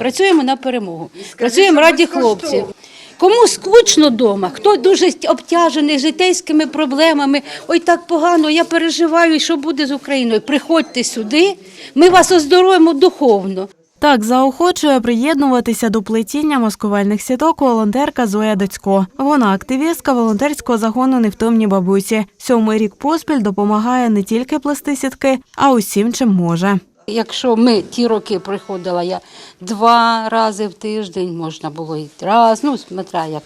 Працюємо на перемогу. Працюємо раді хлопців. Кому скучно вдома, хто дуже обтяжений житейськими проблемами, ой, так погано, я переживаю, що буде з Україною. Приходьте сюди, ми вас оздоровимо духовно. Так заохочує приєднуватися до плетіння маскувальних сіток волонтерка Зоя Дацько. Вона активістка волонтерського загону невтомні бабусі. Сьомий рік поспіль допомагає не тільки плести сітки, а усім, чим може. Якщо ми ті роки приходила я два рази в тиждень, можна було і раз, ну, смотря як.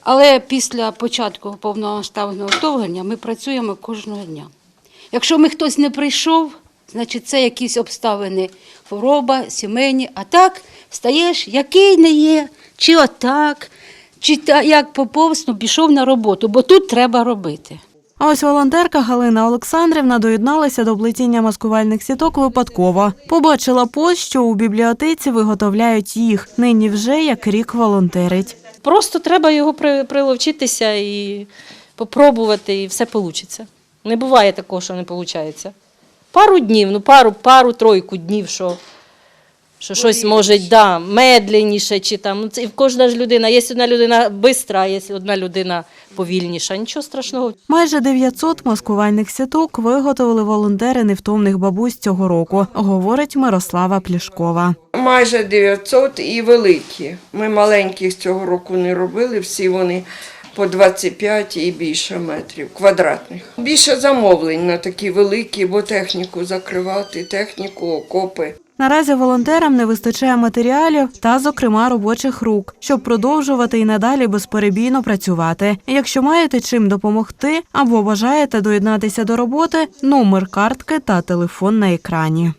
Але після початку повномасштабного вторгнення ми працюємо кожного дня. Якщо ми хтось не прийшов, значить це якісь обставини, хвороба, сімейні. А так стаєш, який не є, чи отак, чи як поповз, ну, пішов на роботу, бо тут треба робити. А ось волонтерка Галина Олександрівна доєдналася до плетіння маскувальних сіток випадково. Побачила пост, що у бібліотеці виготовляють їх. Нині вже як рік волонтерить. Просто треба його приловчитися і попробувати, і все вийде. Не буває такого, що не виходить. Пару днів, ну пару, пару тройку днів, що, що щось може да, медленніше, чи там. Ну, це і в кожна ж людина. Є одна людина швидка, є одна людина повільніша. Нічого страшного. Майже 900 маскувальних сіток виготовили волонтери невтомних бабусь цього року, говорить Мирослава Плішкова. Майже 900 і великі. Ми маленьких цього року не робили, всі вони по 25 і більше метрів квадратних. Більше замовлень на такі великі, бо техніку закривати, техніку, окопи. Наразі волонтерам не вистачає матеріалів та, зокрема, робочих рук, щоб продовжувати і надалі безперебійно працювати. Якщо маєте чим допомогти або бажаєте доєднатися до роботи, номер картки та телефон на екрані.